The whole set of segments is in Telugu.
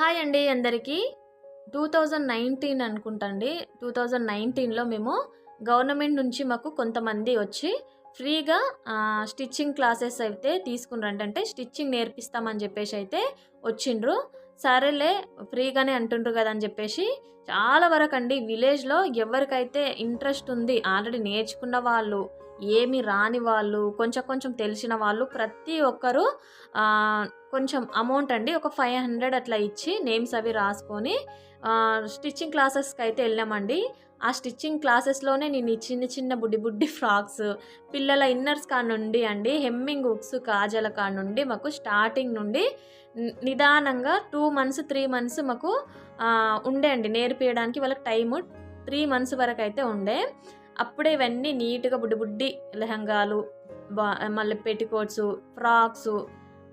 హాయ్ అండి అందరికీ. టూ థౌజండ్ నైన్టీన్ అనుకుంటండి. టూ థౌజండ్ నైన్టీన్లో మేము గవర్నమెంట్ నుంచి మాకు కొంతమంది వచ్చి ఫ్రీగా స్టిచ్చింగ్ క్లాసెస్ అయితే తీసుకున్నారంటే అంటే స్టిచ్చింగ్ నేర్పిస్తామని చెప్పేసి అయితే వచ్చిండ్రు. సరేలే ఫ్రీగానే అంటుండ్రు కదా అని చెప్పేసి చాలా వరకు అండి విలేజ్లో ఎవరికైతే ఇంట్రెస్ట్ ఉంది ఆల్రెడీ నేర్చుకున్న వాళ్ళు ఏమి రాని వాళ్ళు కొంచెం కొంచెం తెలిసిన వాళ్ళు ప్రతి ఒక్కరూ కొంచెం అమౌంట్ అండి ఒక ఫైవ్ హండ్రెడ్ అట్లా ఇచ్చి నేమ్స్ అవి రాసుకొని స్టిచ్చింగ్ క్లాసెస్కి అయితే వెళ్ళామండి. ఆ స్టిచ్చింగ్ క్లాసెస్లోనే నేను చిన్న చిన్న బుడ్డి బుడ్డి ఫ్రాక్స్ పిల్లల ఇన్నర్స్ కాడ నుండి అండి హెమ్మింగ్ హుక్స్ కాజల కాడ నుండి మాకు స్టార్టింగ్ నుండి నిదానంగా టూ మంత్స్ త్రీ మంత్స్ మాకు ఉండే అండి. నేర్పించడానికి వాళ్ళకి టైము త్రీ మంత్స్ వరకు అయితే ఉండే. అప్పుడే ఇవన్నీ నీట్గా బుడ్డి బుడ్డి లెహంగాలు బా మళ్ళీ పెట్టికోట్స్ ఫ్రాక్స్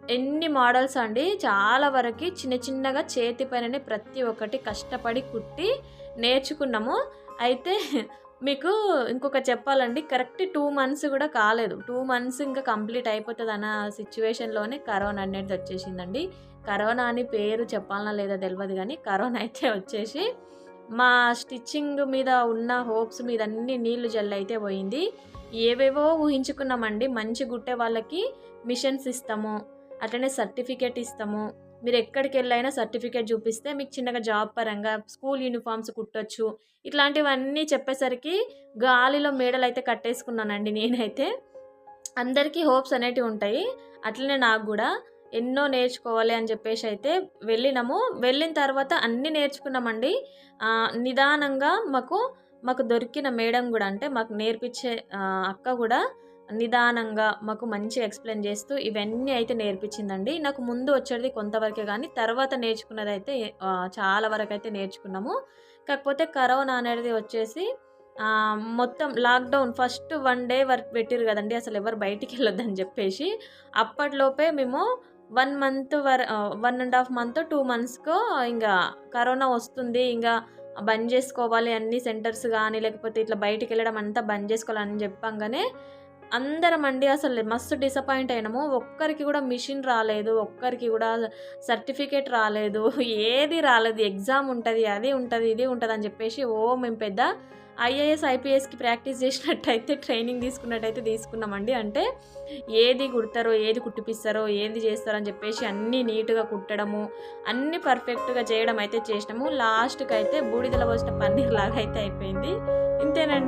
ఎన్ని మోడల్స్ అండి? చాలా వరకు చిన్న చిన్నగా చేతి పైననే ప్రతి ఒక్కటి కష్టపడి కుట్టి నేర్చుకున్నాము. అయితే మీకు ఇంకొక చెప్పాలండి కరెక్ట్ టూ మంత్స్ కూడా కాలేదు. టూ మంత్స్ ఇంకా కంప్లీట్ అయిపోతుంది అన్న సిచ్యువేషన్లోనే కరోనా అనేది వచ్చేసిందండి. కరోనా అని పేరు చెప్పాలన్నా లేదా తెలియదు కానీ కరోనా అయితే వచ్చేసి మా స్టిచ్చింగ్ మీద ఉన్న హోప్స్ మీద అన్ని నీళ్ళు జల్లైతే పోయింది. ఏవేవో ఊహించుకున్నామండి. మంచి గుట్టే వాళ్ళకి మిషన్స్ ఇస్తాము. అట్లనే సర్టిఫికేట్ ఇస్తాము. మీరు ఎక్కడికి వెళ్ళైనా సర్టిఫికేట్ చూపిస్తే మీకు చిన్నగా జాబ్ పరంగా స్కూల్ యూనిఫామ్స్ కుట్టచ్చు. ఇట్లాంటివన్నీ చెప్పేసరికి గాలిలో మేడలు అయితే కట్టేసుకున్నానండి నేనైతే. అందరికీ హోప్స్ అనేటివి ఉంటాయి. అట్లనే నాకు కూడా ఎన్నో నేర్చుకోవాలి అని చెప్పేసి అయితే వెళ్ళినాము. వెళ్ళిన తర్వాత అన్నీ నేర్చుకున్నామండి. నిదానంగా మాకు మాకు దొరికిన మేడం కూడా అంటే మాకు నేర్పించే అక్క కూడా నిదానంగా మాకు మంచి ఎక్స్ప్లెయిన్ చేస్తూ ఇవన్నీ అయితే నేర్పించిందండి. నాకు ముందు వచ్చేది కొంతవరకే కానీ తర్వాత నేర్చుకున్నది అయితే చాలా వరకు అయితే నేర్చుకున్నాము. కాకపోతే కరోనా అనేది వచ్చేసి మొత్తం లాక్డౌన్ ఫస్ట్ వన్ డే వరకు పెట్టిరు కదండి అసలు ఎవరు బయటికి వెళ్ళొద్దని చెప్పేసి. అప్పట్లోపే మేము వన్ మంత్ వర one and half month two మంత్స్కో ఇంకా కరోనా వస్తుంది ఇంకా బంద్ చేసుకోవాలి అన్ని సెంటర్స్ కానీ లేకపోతే ఇట్లా బయటికి వెళ్ళడం అంతా బంద్ చేసుకోవాలని చెప్పంగానే అందరం అండి అసలు మస్తు డిసప్పాయింట్ అయినాము. ఒక్కరికి కూడా మిషన్ రాలేదు ఒక్కరికి కూడా సర్టిఫికేట్ రాలేదు ఏది రాలేదు. ఎగ్జామ్ ఉంటుంది అది ఉంటుంది ఇది ఉంటుంది అని చెప్పేసి ఓ మేము పెద్ద ఐఏఎస్ ఐపీఎస్కి ప్రాక్టీస్ చేసినట్టయితే ట్రైనింగ్ తీసుకున్నట్టయితే తీసుకున్నామండి. అంటే ఏది కుడతారో ఏది కుట్టిపిస్తారో ఏది చేస్తారో అని చెప్పేసి అన్నీ నీట్గా కుట్టడము అన్నీ పర్ఫెక్ట్గా చేయడం అయితే చేసినాము. లాస్ట్కి అయితే బూడిదల వచ్చిన పన్నీర్ లాగా అయితే అయిపోయింది. ఇంతేనండి.